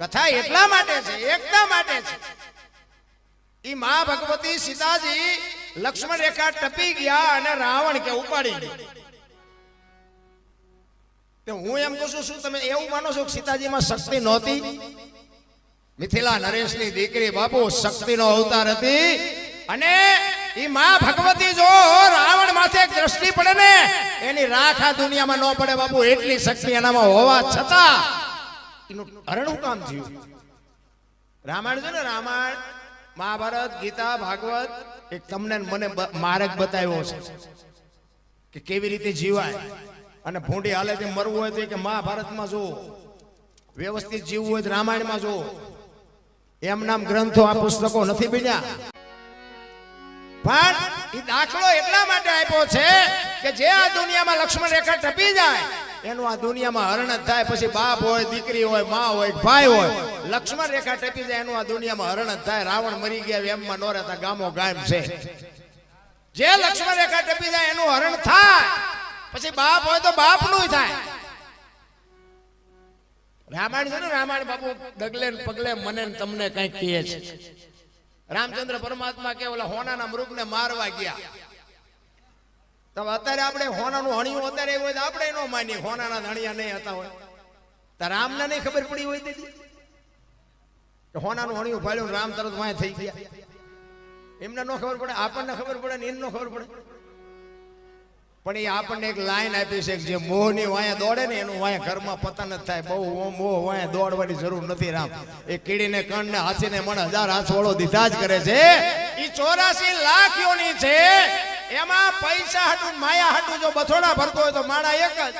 કથા એટલા માટે છે, એકતા માટે છે. ઈ મા ભગવતી સીતાજી લક્ષ્મણ રેખા ટપી ગયા અને રાવણ કે ઉપાડી ગયો. તો હું એમ કહું છું, શું તમે એવું માનો છો કે સીતાજીમાં શક્તિ નહોતી? મિથિલા નરેશની દીકરી બાપુ શક્તિનો અવતાર હતી અને ઈ મા ભગવતી જો રાવણ માથે એક દ્રષ્ટિ પડે ને, એની રાખ આ દુનિયામાં ન પડે બાપુ, એટલી શક્તિ એનામાં હોવા છતાં રામાયણ છે ને, રામાયણ, મહાભારત, ગીતા, ભાગવત એક તમને મને માર્ગ બતાવ્યો છે કે કેવી રીતે જીવાય. અને ભૂંડી હાલે તે મરવું હોય તો એ કે મહાભારતમાં જો વ્યવસ્થિત જીવવું હોય તો રામાયણમાં જો એમ નામ ગ્રંથો આ પુસ્તકો નથી બન્યા. પણ એ દાખલો એટલા માટે આપ્યો છે કે જે આ દુનિયામાં લક્ષ્મણ રેખા ટપી જાય એનું આ દુનિયામાં હરણ જ થાય, પછી બાપ હોય, દીકરી હોય, મા હોય, ભાઈ હોય. લક્ષ્મણ રેખા ટપી જાય, એનું આ દુનિયામાં હરણ જ થાય. રાવણ મરી ગયા એમમાં નો રહેતા, ગામો ગામ છે. જે લક્ષ્મણ રેખા ટપી જાય, એનું હરણ થાય. પછી બાપ હોય તો બાપનું થાય. રામાયણ છે ને, રામાયણ બાપુ ડગલે ને પગલે મને તમને કંઈક કહે છે. રામચંદ્ર પરમાત્મા કે ઓલા હોનાના મૃગને મારવા ગયા. તો અત્યારે આપણે હોનાનું હણિયું અત્યારે હોય આપણે ન માની હોનાના ધણિયા નહીં હતા હોય. તો રામને નહીં ખબર પડી હોય કે હોનાનું હણિયું ફાળ્યું રામ તરત વાય થઈ ગયા. એમને ન ખબર પડે, આપણને ખબર પડે ને એને ખબર પડે. પણ એ આપણને એક લાઈન આપી છે જે મોહની વાયા દોડે ને એનું વાયા ઘરમાં પતન જ થાય. બહુ મોહ વાયા દોડવાની જરૂર નથી રામ. એ કીડીને, કણને, હાથીને, મણ હજાર હાથવડો દીધા જ કરે છે. એ ચોરાસી લાખ યોની છે. એમાં પૈસા હાટું, માયા હાટું જો બથોડા ભરતો હોય તો માણા એક જ.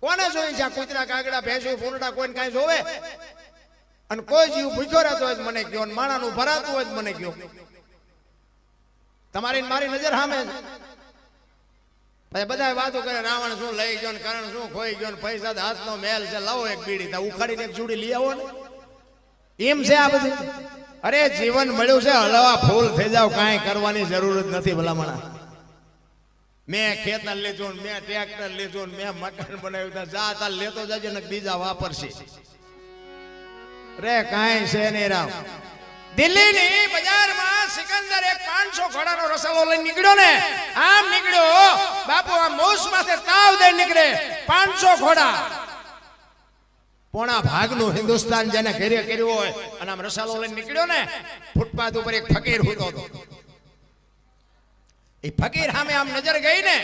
કોને જોઈ છે કૂતરા કાગડા ભેંસું ફૂંડા કોઈને કાંઈ જોવે? અને કોઈ જીવ ભૂખ્યો રહેતો હોય મને ને માણાનું ભરાતું હોય મને કયો. તમારી મારી નજર સામે પછી બધા વાતો કરે, રાવણ શું લઈ ગયો ને કરણ શું ખોઈ ગયો ને પૈસા હાથનો મેલ છે, લાવો એક બીડી. ઉખાડીને એક જુડી લઈ આવો ને. એમ છે આ બધું. અરે જીવન મળ્યું છે હલવા ફૂલ થઈ જાવ કાંઈ કરવાની જરૂર જ નથી ભલામણા. મેં ખેતર લેજો મેં ટ્રેક્ટર લીધું મેં મકાન બનાવ્યું જા તાર લેતો જજે ને બીજા વાપરશે. રે કાંઈ છે નહીં રામ. દિલ્હીની બજારમાં સિકંદર એક પાંચસો ઘોડાનો રસાલો લઈને નીકળ્યો ને આમ નીકળ્યો બાપુ આ મોસ માથે તાવ દઈ નીકળે. પાંચસો ઘોડા પોણા ભાગનું હિન્દુસ્તાન જેને ઘેરે કર્યું હોય, અને આમ રસાલો લઈને નીકળ્યો ને, ફૂટપાથ ઉપર એક ફકીર હોતો હતો. એ ફકીર સામે આમ નજર ગઈ ને,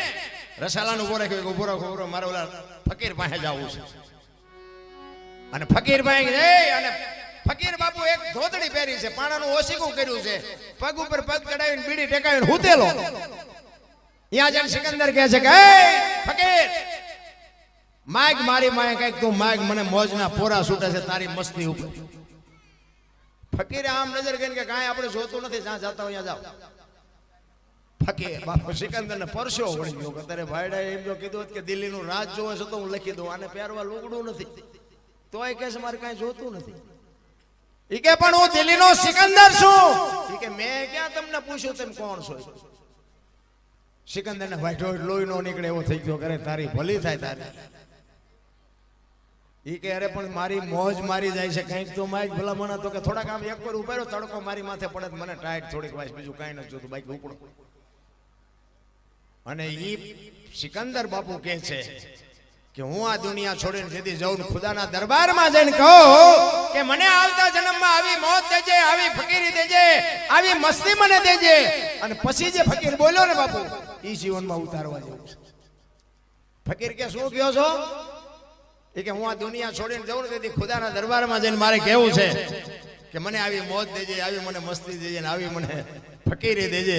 રસાલાનું રાખ્યો કે ઊભો રાખો ઊભો મારે ઓલા ફકીર પાસે જવું છે. અને ફકીર પાસે અને ફકીર બાપુ એક ધોતડી પહેરી છે, પાણાનું ઓસીકું કર્યું છે, પગ ઉપર પગ ચડાવીને બીડી ટેકાવીને હુતેલો. ત્યાં જઈને સિકંદર કહે છે કે ફકીર માગ મારી માએ કંઈક તું માગ મને મોજના પોરા છૂટે છે, તારી મસ્તી ઉપર. ફકીરે આમ નજર કરીને કે કાંઈ આપણે જોતું નથી, જ્યાં જતા હોય જાઓ. ફકીર, બાપુ સિકંદર ને પરસો વળી ગયો, કે તારે ભાઈડા એમ જો કીધું કે દિલ્હીનું રાજ જોવે છે તો હું લખી દઉં, આને પહેરવા લુગડું નથી. તોય કે મારે કાંઈ જોતું નથી. ઈ કે, પણ હું દિલ્હીનો સિકંદર છું. ઈ કે, મેં ક્યાં તમને પૂછ્યું તેમ કોણ છો? સિકંદર ને વાઈટો લોહી નો નીકળે એવો થઈ ગયો કરે તારી ભલી થાય તારી. ઈ કે અરે પણ મારી મોજ મારી જાય છે. કંઈક તો માઇક ભલામણ તો કે થોડાક આમ એક વાર ઉભેરો તડકો મારી માથે પડે મને ટાઈટ થોડીક વાસ બીજું કાંઈ નથી જોતું. બાઈક ઉપડો. અને એ સિકંદર બાપુ કહે છે કે હું આ દુનિયા છોડીને જેથી જાઉં ખુદાના દરબારમાં જઈને કહું કે મને આવતા જન્મમાં આવી મોત દેજે, આવી ફકીરી દેજે, આવી મસ્તી મને દેજે. અને પછી જે ફકીર બોલ્યો ને બાપુ એ જીવનમાં ઉતારવા જેવું છે. ફકીર કે, શું કહો છો? એ કે હું આ દુનિયા છોડીને જાઉં તેથી ખુદાના દરબારમાં જઈને મારે કહેવું છે કે મને આવી મોત દેજે, આવી મને મસ્તી દેજે ને આવી મને ફકીરી દેજે.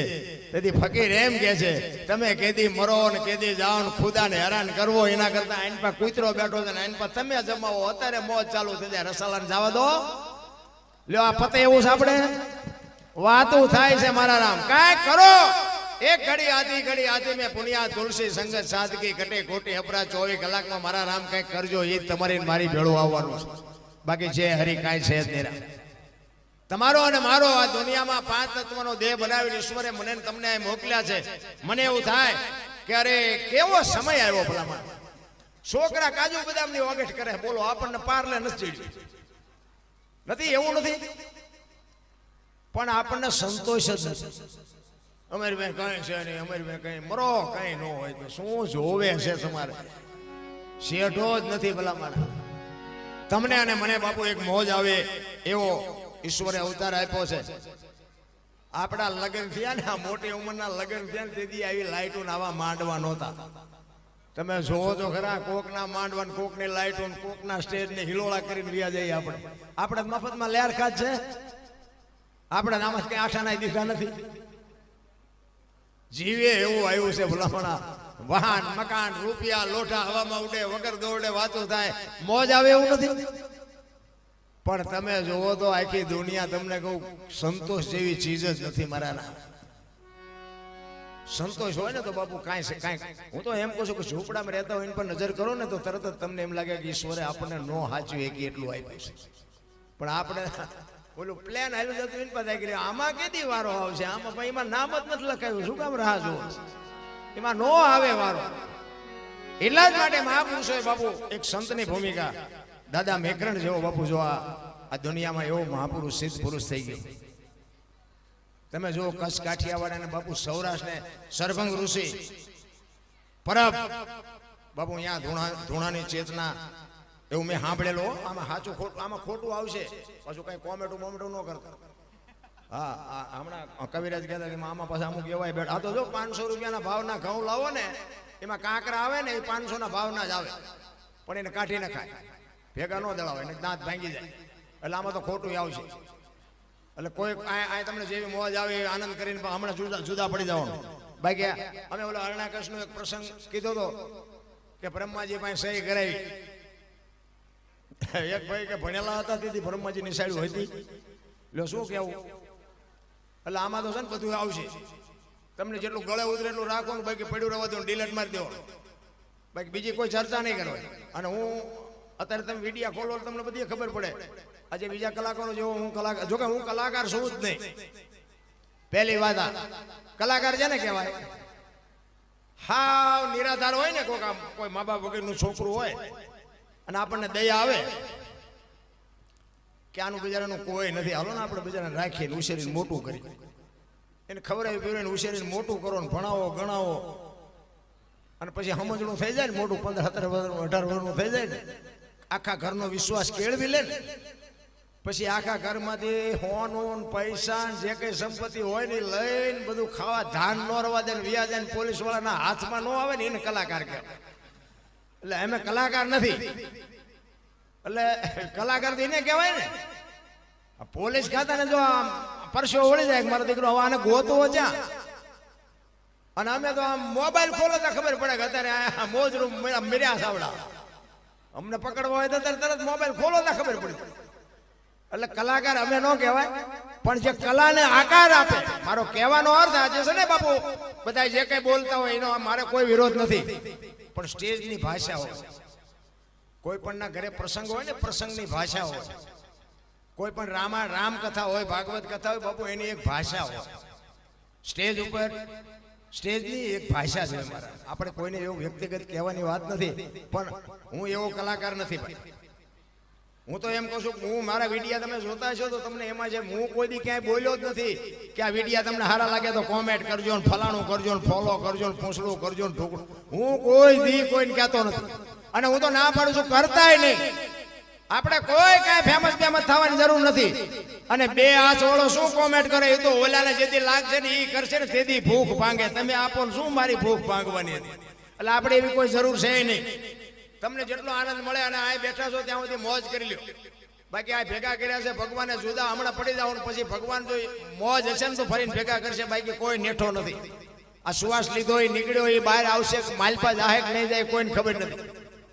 તેથી ફકીર એમ કે છે, તમે કેદી મરો ને કેદી જાઓ ને ખુદાને હેરાન કરવો, એના કરતા આઈન પર કૂતરો બેઠો છે ને આઈન પર તમે જમાવો. અત્યારે મોજ ચાલુ થઈ જાય, રસાલાને જવા દો. લ્યો, આ પતે એવું છે આપણે? વાતું થાય છે મારા રામ. કાંઈક કરો. એક ઘડી આધી ઘડી આધી મેં પુણ્યા, તુલસી, સંગત, સાદગી, ઘટે ખોટી અપરા ચોવીસ કલાકમાં મારા રામ કંઈક કરજો એ તમારી મારી ભેળું આવવાનું છે. બાકી છે હરી કાંઈ છે જ નહીં. તમારો અને મારો આ દુનિયામાં પાંચ તત્વનો દેહ બનાવીને ઈશ્વરે મને તમને મોકલ્યા છે. મને એવું થાય કે અરે, કેવો સમય આવ્યો ભલામાં છોકરા કાજુ બદામની ઓગેટ કરે. બોલો, આપણને પારલે નથી નથી, એવું નથી? પણ આપણને સંતોષ જ નથી. અમારી પાસે કઈ છે નહીં, અમારી પાસે કઈ મરો, કઈ ન હોય તો શું જોવે છે તમારે? શેઠો જ નથી ભલા મારા તમને અને મને બાપુ એક મોજ આવે એવો ઈશ્વરે અવતાર આપ્યો છે. આપણા લગ્ન થયા ને, આ મોટી ઉંમરના લગ્ન થયા ને, તેથી આવી લાઇટો ને આવા માંડવા નહોતા. તમે જોવો તો ખરા, કોકના માંડવા ને કોકની લાઇટો ને કોકના સ્ટેજ ને હિલોળા કરીને વ્યા જઈએ આપણે. આપણે મફતમાં લેર ખાત છે. આપણે આમાં કઈ આઠાના દીધા નથી. જીવે એવું આવ્યું છે ભલામણા. વાહન, મકાન, રૂપિયા લોટા હવામાં ઉડે, વગર દોડે વાતો થાય. મોજ આવે એવું નથી? પણ તમે જોવો તો આખી દુનિયા તમને કહું, સંતોષ જેવી ચીજ જ નથી મારા નામ સંતોષ હોય ને તો બાપુ કાંઈ કાંઈ. હું તો એમ કહું છું કે ઝૂંપડામાં રહેતા હોય એની પર નજર કરો ને તો તરત જ તમને એમ લાગે કે ઈશ્વરે આપણને નો હાચ્યું કે એટલું આપ્યું છે. પણ આપણે ઓલું પ્લેન હાલ્યું જતું એને પાસે આવી આમાં કેદી વારો આવશે? આમાં પણ એમાં નામ જ નથી લખાયું. શું કામ રાહ જુઓ? એમાં નો આવે વારો. એટલા જ માટે મહાપુરુષોએ બાપુ, એક સંતની ભૂમિકા. દાદા, મેકરણ જેવો બાપુ, જો આ આ દુનિયામાં એવો મહાપુરુષ, સિદ્ધ પુરુષ થઈ ગયો. તમે જો કચ્છ કાઠિયાવાડ બાપુ સૌરાષ્ટ્ર ને સરભંગ ઋષિ, પરબ. બાપુ, અહીંયા ધૂણા, ધૂણાની ચેતના એવું મેં સાંભળેલો આમાં સાચું ખોટું, આમાં ખોટું આવશે. પાછું કઈ કોમેટું મોમેટું ન કરતા હા હમણાં કવિરાજ કહેતા કે આમાં પાછા અમુક એવાય બેઠ. આ તો જો પાંચસો રૂપિયાના ભાવના ઘઉં લાવો ને, એમાં કાંકરા આવે ને, એ પાંચસો ના ભાવના જ આવે. પણ એને કાઢી ન ખાય ભેગા ન દળાવે એને દાંત ભાંગી જાય. એટલે આમાં તો ખોટું આવશે. એટલે કોઈ આ તમને જેવી મોજ આવે એ આનંદ કરીને હમણાં જુદા જુદા પડી જવાનું. બાકી અમે ઓલા અરણાકસનો એક પ્રસંગ કીધો હતો કે બ્રહ્માજી પાસે સહી કરાવી. એક ભાઈ કે ભણેલા હતા, તેથી બ્રહ્માજી નિશાળ્યું હતી. એટલે શું કેવું? એટલે આમાં તો છે ને બધું આવશે. તમને જેટલું ગળે ઉતરે એટલું રાખવાનું બાકી પડ્યું રહેવા દો ડિલેટ મારી દેવાનું. બાકી બીજી કોઈ ચર્ચા નહીં કરવાની. અને હું, અત્યારે તમે વિડીયા ખોલો તમને બધી ખબર પડે. આજે બીજા કલાકારો જેવો હું કલાકાર જોકે હું કલાકાર છું જ નહીં. પહેલી વાત કલાકાર છે ને કહેવાય. હાવ નિરાધાર હોય ને કોઈ કોઈ મા બાપ વગરનું છોકરું હોય. અને આપણને દયા આવે કે આનું બિચારાનું કોઈ નથી. હાલો ને આપણે બિચારાને રાખીને ઉછેરીને મોટું કરી એને ખબર આવી પીવીને ઉછેરીને મોટું કરો ને ભણાવો, ગણાવો. અને પછી સમજણું થઈ જાય ને મોટું પંદર, સત્તર વર્ષનું અઢાર વર્ષનું થઈ જાય ને. આખા ઘરનો વિશ્વાસ કેળવી લે ને. પછી આખા ઘરમાંથી હોનું હોન પૈસા જે કઈ સંપત્તિ હોય ને લઈને બધું ખાવા, ધાન ન રવા દે વ્યાજ પોલીસ વાળાના હાથમાં ન આવે ને એને કલાકાર કહેવાય. એટલે અમે કલાકાર નથી. એટલે કલાકાર એને કહેવાય ને. પોલીસ ખાતાને જો આમ પરસો ઓળી જાય મારો દીકરો હવે આને ગોતવો જ્યાં અને અમે તો આમ મોબાઈલ ખોલો તો ખબર પડે કે અત્યારે આ મોજરૂમ મિર્યા સાવડા અમને પકડવા હોય તો અત્યારે તરત મોબાઈલ ખોલો તો ખબર પડી. એટલે કલાકાર અમે ન કહેવાય, પણ જે કલાને આકાર આપે, મારો કહેવાનો અર્થ આજે છે ને બાપુ બધા જે કઈ બોલતા હોય એનો મારે કોઈ વિરોધ નથી. પણ સ્ટેજની ભાષા હોય. કોઈ પણના ઘરે પ્રસંગ હોય ને પ્રસંગની ભાષા હોય. કોઈ પણ રામા કથા હોય, ભાગવત કથા હોય, બાપુ, એની એક ભાષા હોય. સ્ટેજ ઉપર, સ્ટેજની એક ભાષા છે અમારા. આપણે કોઈને એવું વ્યક્તિગત કહેવાની વાત નથી, પણ હું એવો કલાકાર નથી. હું તો એમ કહું છું હું મારા વિડિયા તમે જોતા છો તો તમને એમાં છે હું કોઈ દી ક્યાંય બોલ્યો જ નથી કે આ વિડિયા તમને સારા લાગે તો કોમેન્ટ કરજો ને ફલાણું કરજો ને ફોલો કરજો ને પૂછડું કરજો ને ઠોકડું હું કોઈ દી કોઈને કહેતો નથી. અને હું તો ના પાડું છું, કરતાય નહીં. આપણે કોઈ કાંઈ ફેમસ ફેમસ થવાની જરૂર નથી. અને બે આ વાળો શું કોમેન્ટ કરે? એ તો ઓલાને જેથી લાગશે ને એ કરશે ને તેથી ભૂખ ભાંગે. તમે આપો શું મારી ભૂખ ભાંગવાની હતી? એટલે આપણે એવી કોઈ જરૂર છે નહીં. તમને જેટલો આનંદ મળે અને આ બેઠા છો ત્યાં સુધી મોજ કરી લ્યો. બાકી આ ભેગા કર્યા છે, ભગવાને જુદા હમણાં પડી જાવ પછી ભગવાન જો મોજ હશે ને તો ફરીને ભેગા કરશે. બાકી કોઈ નેઠો નથી. આ સુવાસ લીધો, એ નીકળ્યો, એ બહાર આવશે, માલપા જાહે નહીં જાય કોઈને ખબર નથી.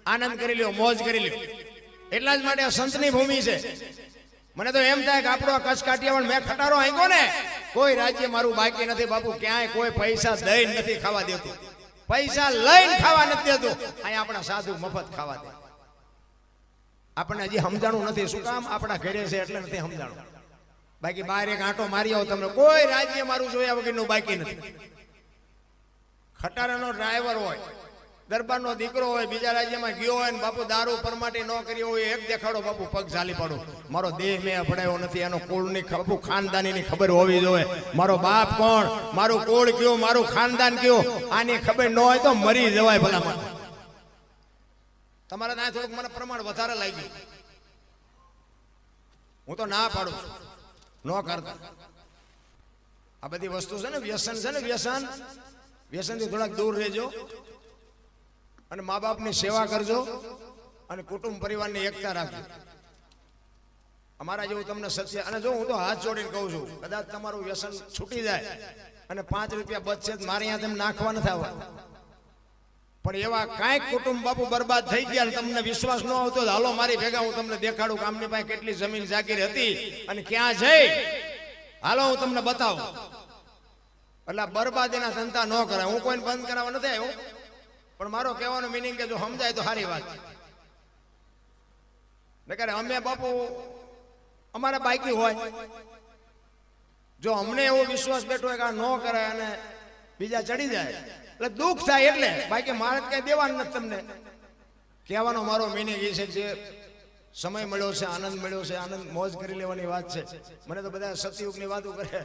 આનંદ કરી લ્યો, મોજ કરી લ્યો. એટલા જ માટે આ સંતની ભૂમિ છે. મને તો એમ થાય કે આપણો કચ્છ કાઠિયાવાડ મેં ખટારો આંક્યો ને, કોઈ રાજ્ય મારું બાકી નથી બાપુ. ક્યાંય કોઈ પૈસા દઈ નથી ખાવા દેતું. પૈસા લઈને ખાવા નથી દેતો. અહીંયા આપણા સાધુ મફત ખાવા દે. આપણને હજી સમજાણું નથી શું કામ આપણા ઘરે છે એટલે નથી સમજાણું. બાકી બહાર એક આંટો મારી આવો તમને કોઈ રાજ્ય મારું જોયા વગરનું બાકી નથી. ખટારાનો ડ્રાઈવર હોય દરબારનો દીકરો હોય, બીજા રાજ્યમાં ગયો હોય ને બાપુ દારૂ પરમાટી ન કરી હોય, એક દેખાડો બાપુ, પગ ચાલી પડો. મારો દેહ મેં અપડાયો નથી, એનો કુળની બાપુ ખાનદાનીની ખબર હોવી જોઈએ. મારો બાપ કોણ? મારું કુળ કયું, મારું ખાનદાન કયું? આની ખબર ન હોય તો મરી જવાય ભલામાં તમારા ત્યાં થોડુંક મને પ્રમાણ વધારે લાગ્યું. હું તો ના પાડું. ન કરતા. આ બધી વસ્તુ છે ને વ્યસન છે ને વ્યસન? વ્યસનથી થોડાક દૂર રહેજો. અને મા બાપની સેવા કરજો અને કુટુંબ પરિવારની એકતા રાખજો. અમારા જેવું તમને સત્ય અને જો હું તો હાથ જોડીને કહું છું, કદાચ તમારું વ્યસન છૂટી જાય અને પાંચ રૂપિયા બચશે મારે અહીંયા તેમ નાખવા નથી આવવા પણ એવા કાંઈક કુટુંબ બાપુ બરબાદ થઈ ગયા તમને વિશ્વાસ ન આવતો હાલો મારી ભેગા હું તમને દેખાડું કામની પાસે કેટલી જમીન જાગીર હતી અને ક્યાં જઈ? હાલો હું તમને બતાવું. એટલે બરબાદ બરબાદીના ધંધા ન કરાય. હું કોઈને બંધ કરાવવા નથી આવ્યો. પણ મારો કહેવાનો મિનિંગ કે જો સમજાય તો સારી વાત નકર અમે બાપુ, અમારા બાઈકી હોય. જો અમને એવો વિશ્વાસ બેઠો હોય કે આ ન કરે અને બીજા ચડી જાય, એટલે દુઃખ થાય એટલે. બાકી મારે કઈ દેવાનું નથી તમને. કહેવાનો મારો મિનિંગ એ છે જે સમય મળ્યો છે, આનંદ મળ્યો છે, આનંદ, મોજ કરી લેવાની વાત છે. મને તો બધા સતયુગની વાતો કરે.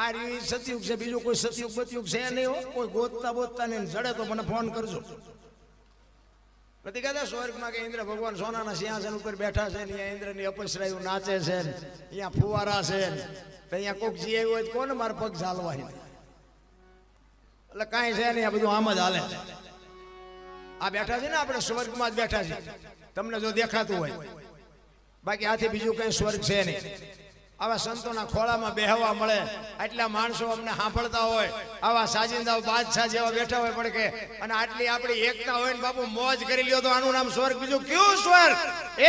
આ રીતે સતયુગ છે, બીજું કોઈ સતયુગ બતયુગ છે નહીં કોઈ ગોતતા બોતતા નહીં. જડે તો મને ફોન કરજો. પ્રતિકાદા સ્વર્ગમાં કે ઇન્દ્ર ભગવાન સોનાના સિંહાસન ઉપર બેઠા છે ને અહીંયા ઇન્દ્રની અપસરાયું નાચે છે અહીંયા ફુવારા છે અહીંયા કોક જી હોય તો કોને મારા પગ ચાલવા એટલે કાંઈ છે નહીં, આ બધું આમ જ હાલે. આ બેઠા છે ને આપણે સ્વર્ગમાં જ બેઠા છે. તમને જો દેખાતું હોય. બાકી આથી બીજું કઈ સ્વર્ગ છે નહીં. આવા સંતોના ખોળામાં બેહવા મળે. આટલા માણસો અમને સાંભળતા હોય. આવા સાજિંદા બાદશાહ જેવા બેઠા હોય પણ કે અને આટલી આપણી એકતા હોય ને બાપુ, મોજ કરી લ્યો તો આનું નામ સ્વર્ગ. બીજું કયું સ્વર્ગ?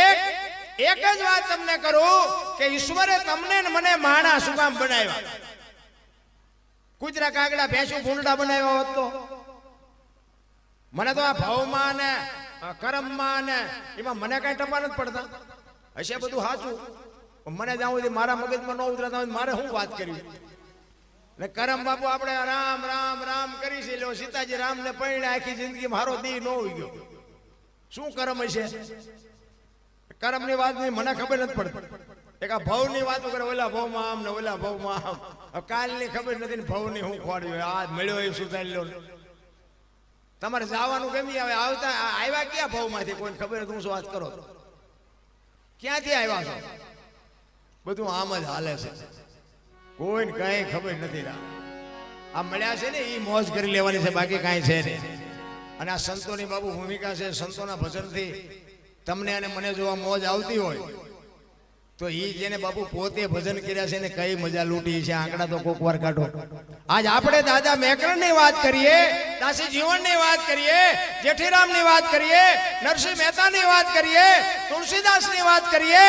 એક એક જ વાત તમને કરું કે ઈશ્વરે તમને ને મને માણા શું કામ બનાવ્યા. કુતરા કાગડા, ભેંસું ભૂંડા બનાવ્યા હોત તો. મને તો આ ભાવમાં ને કરમમાં ને, એમાં મને કઈ ટપા નથી પડતા. હશે બધું સાચું. મને જ્યાં સુધી મારા મગજમાં ન ઉતરતા હોય મારે શું વાત કરવી? ને કરમ બાપુ, આપણે રામ રામ રામ કરી છે, લ્યો, સીતાજી રામ ને પરણે આખી જિંદગી મારો દી ન હોય ગયો શું કરમ હશે? કરમની વાત નહીં, મને ખબર નથી પડતી. એક આ ભવની વાતો કરે ઓલા ભવમાં આમ ને ઓલા ભવમાં આમ. કાલની ખબર નથી ને ભવની હું ખોડ્યું આ મળ્યો એ સુધારી લો તમારે જવાનું ગમી આવે. આવતા આવ્યા ક્યાં ભવમાંથી? કોઈને ખબર નથી હું શું વાત કરો? ક્યાંથી આવ્યા છો? બધું આમ જ હાલે છે. કોઈને કઈ ખબર નથી રા. આ મળ્યા છે ને એ મોજ કરી લેવાની છે, બાકી કાંઈ છે નહીં. અને આ સંતોની બાબુ ભૂમિકા છે, સંતોના ભજનથી તમને અને મને જો આ મોજ આવતી હોય, તો એ જેને બાપુ પોતે ભજન કર્યા છે ને, કઈ મજા લૂંટી છે, આંકડા તો કોક વાર કાઢો. આજ આપણે દાદા મેકરણની વાત કરીએ, દાસી જીવનની વાત કરીએ જેઠીરામની વાત કરીએ, નરસિંહ મહેતા ની વાત કરીએ તુલસીદાસની વાત કરીએ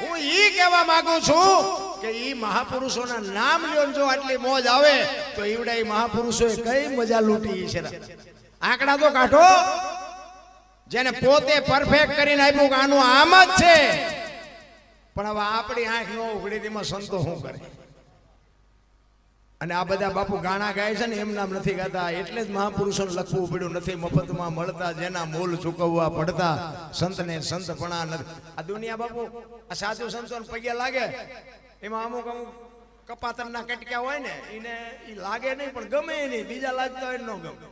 હું ઈ કહેવા માંગુ છું કે ઈ મહાપુરુષોના નામ લ્યો જો આટલી મોજ આવે, તો ઈવડા ઈ મહાપુરુષોએ કઈ મજા લૂંટી છે આંકડા તો કાઢો. જેને પોતે પરફેક્ટ કરીને આપ્યું કે આનું આમ જ છે. પણ હવે આપણી આંખ નો ઉઘડી તેમાં સંતો શું કરે? અને આ બધા બાપુ ગાણા ગાય છે ને, એમ નામ નથી ગાતા. એટલે જ મહાપુરુષો લખવું પડ્યું. નથી મફતમાં મળતા, જેના મૂલ ચૂકવવા પડતા. સંતને સંતપણા નથી. આ દુનિયા બાપુ, આ સાધુ સંતો પગે લાગે. એમાં અમુક અમુક કપાતરના કટક્યા હોય ને, એને એ લાગે નહીં, પણ ગમે નહીં બીજા લાગતા હોય ન ગમે.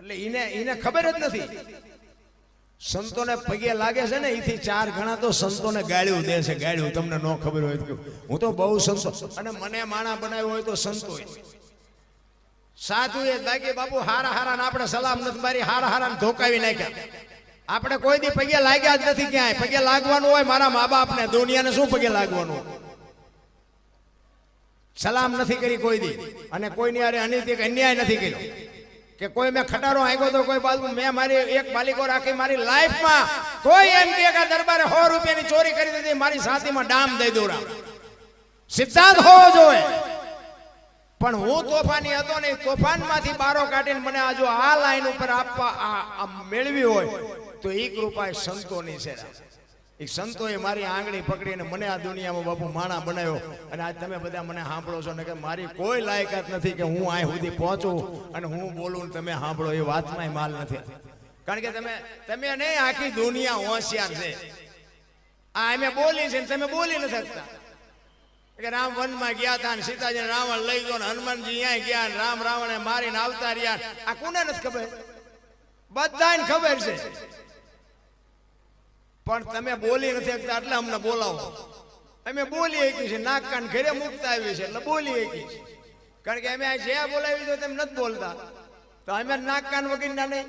એટલે એને એને ખબર જ નથી. સંતોને પગે લાગે છે ને એથી ચાર ગણા તો સંતોને ગાળ્યું દે છે, ગાળ્યું. તમને ન ખબર હોય તો હું તો બહુ સંતો. અને મને માણા બનાવ્યો હોય તો સંતો સાધુ એ બાકી બાપુ, હારા હારા આપણે સલામ નથી. મારી હારા હારા ધોકાવી નાખ્યા. આપણે કોઈ દી પગે લાગ્યા જ નથી ક્યાંય. પગે લાગવાનું હોય મારા મા બાપને દુનિયાને શું પગે લાગવાનું? સલામ નથી કરી કોઈ દી. અને કોઈની અરે અનિતિક અન્યાય નથી કર્યો. કે કોઈ મેં ખટારો આવ્યો તો કોઈ બાજુ મેં મારી એક માલિકો રાખી મારી લાઈફમાં કોઈ એમ કે દરબારે સો રૂપિયાની ચોરી કરી દીધી મારી સાથીમાં ડામ દઈ દઉં રામ. સિદ્ધાંત હોવો જોઈએ. પણ હું તોફાની હતો ને તોફાનમાંથી બારો કાઢીને મને આ જો આ લાઈન ઉપર આપવા આ મેળવી હોય તો એ કૃપા એ સંતોની છે એ સંતોએ મારી આંગળી પકડીને મને આ દુનિયામાં બાપુ માણા બનાવ્યો. અને આજ તમે બધા મને સાંભળો છો ને કે મારી કોઈ લાયકાત નથી કે હું આ સુધી પહોંચું અને હું બોલું તમે સાંભળો, એ વાતમાં માલ નથી. કારણ કે તમે તમે નહીં આખી દુનિયા હોશિયાર છે. આ અમે બોલી છે તમે બોલી નથી શકતા. કે રામ વનમાં ગયા હતા ને સીતાજી રાવણ લઈ ગયો ને હનુમાનજી અહીંયા ગયા ને રામ રાવણે મારીને આવતા રહ્યા. આ કોને નથી ખબર? બધાને ખબર છે. પણ તમે બોલી નથી શકતા, એટલે અમને બોલાવો. અમે બોલી શકી છે નાક કાન ઘરે મૂકતા આવી છે એટલે બોલી શકી છે કારણ કે અમે આ જે બોલાવી તો તેમ નથી બોલતા. તો અમે નાક કાન વગરના નહીં.